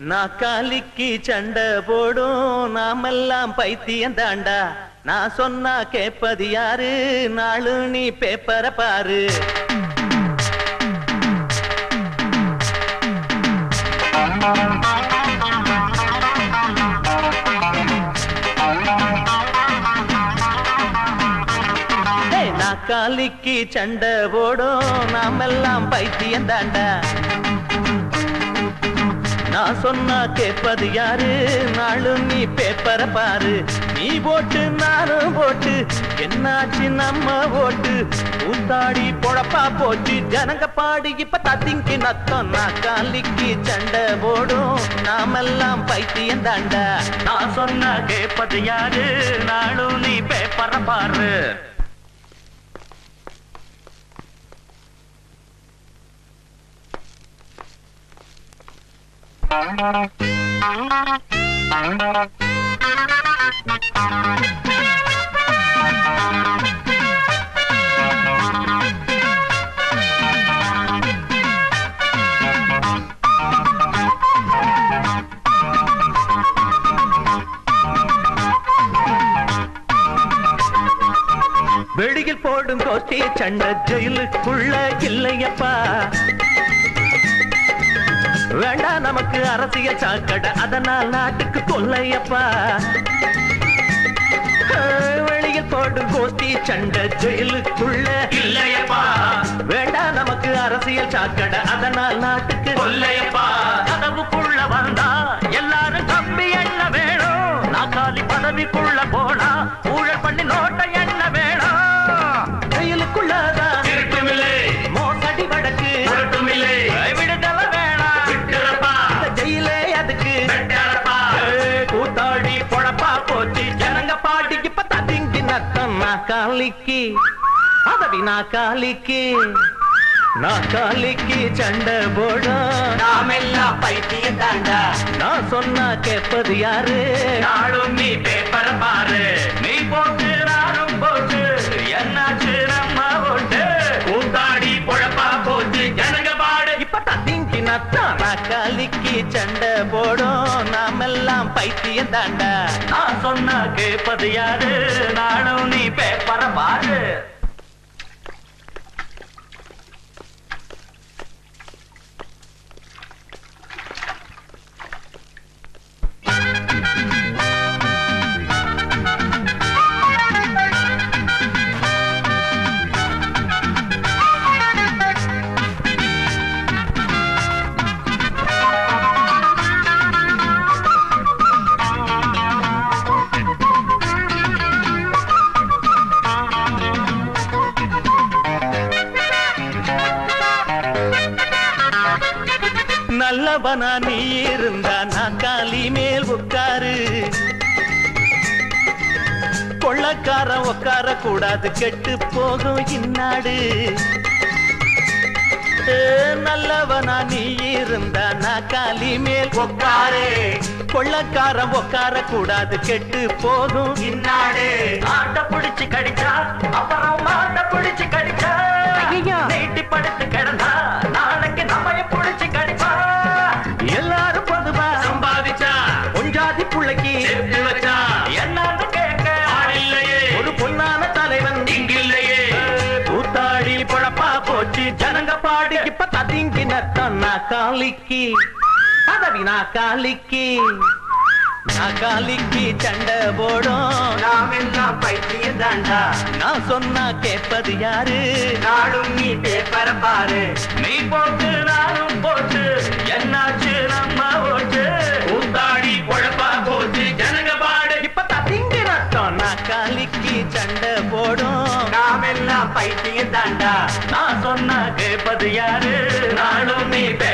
நாக்காலிக்கு சண்டை போடும் நாமெல்லாம் பைத்தியம் தாண்டா. நான் சொன்னா கேட்பது யாரு? நாளு நீ பேப்பரை பாரு. ஏய், நாக்காலிக்கு சண்டை போடும் நாமெல்லாம் பைத்தியம் தாண்டா. நான் சொன்னா கேட்பது யாரு? நாளும் நீ பேப்பரை பாரு. நீ போட்டு நானும் போட்டு. என்னாச்சு நம்ம ஓட்டு? ஊத்தாடி பொழப்பா போச்சு. ஜனங்க பாடி இப்ப தத்திங்கி நத்தம். நான் காலிக்கு சண்டை போடும். நாமெல்லாம் பைத்தியம் தாண்டா. நான் சொன்னா கேட்பது யாரு? நாளும் நீ பேப்பரை பாரு. வெளியில் போடும் கோஷ்டி சண்டை ஜெயிலுக்குள்ள இல்லையப்பா. வேண்டாம் நமக்கு அரசியல் சாக்கடை. அதனால் நாட்டுக்கு கொல்லையப்பா வெளியில் போடும் கோஷ்டி சண்டை ஜெயிலுக்குள்ள. இல்லையப்பா. வேண்டாம் நமக்கு அரசியல் சாக்கடை. அதனால் நாட்டுக்கு கொல்லையப்பா கதவுக்குள்ள வந்தா எல்லாரும் கம்பி என்ன வேணும். நாக்காலி பதவிக்குள்ள போனா ஊழல் பண்ணி நோட்டை நாக்காலிக்கு பதவி நாக்காலிக்கு நாக்காலிக்கு சண்டை போடும் நாமெல்லாம் பைத்தியம் தாண்டா நான் சொன்னா கேட்பது யாரு நாளும் நீ பேப்பரை பாரு நீ போட்டு நானும் போட்டு என்னாச்சு நம்ம ஓட்டு கூத்தாடி பொழப்பா போச்சு ஜனங்க பாடு இப்ப ததிங்கி நத்தம் நாக்காலிக்கு சண்டை போடும் நாமெல்லாம் பைத்தியம் தாண்டா. நான் சொன்னா கேட்பது யாரு? நானும் நீ பேப்பரை பாரு நல்லவனா நீ இருந்தா நாக்காலி மேல் உட்காரு. கொள்ளக்காரன் உட்கார கூடாது கெட்டு போகும் இந்நாடு. நல்லவனா நீ இருந்தா நாக்காலி மேல் உட்காரு. கொள்ளக்காரன் உட்கார கூடாது கெட்டு போகும் இந்நாடு. ஆட்ட புடிச்சு கடிச்சா அப்புறம் மாட்ட புடிச்சு கடிச்சா. சேர்த்து வச்சா என்னன்னு கேட்க ஆள் இல்லையே ஒரு பொன்னான தலைவன். இங்கில்லையே. கூத்தாடி பொழப்பா போச்சு. ஜனங்க பாடி இப்ப ததிங்கி நத்தம் நாக்காலிக்கு பதவி நாக்காலிக்கு நாக்காலிக்கு சண்டை போடும். நாமெல்லாம் பைத்தியம் தாண்டா. நான் சொன்னா கேட்பது யாரு? நாளும் நீ பேப்பரை பாரு. நீ போட்டு நானும் போட்டு நாக்காலிக்கு சண்டை போடும். நாமெல்லாம் பைத்தியம் தாண்டா நான் சொன்னா கேட்பது யாரு? நாளும் நீ பேப்பரை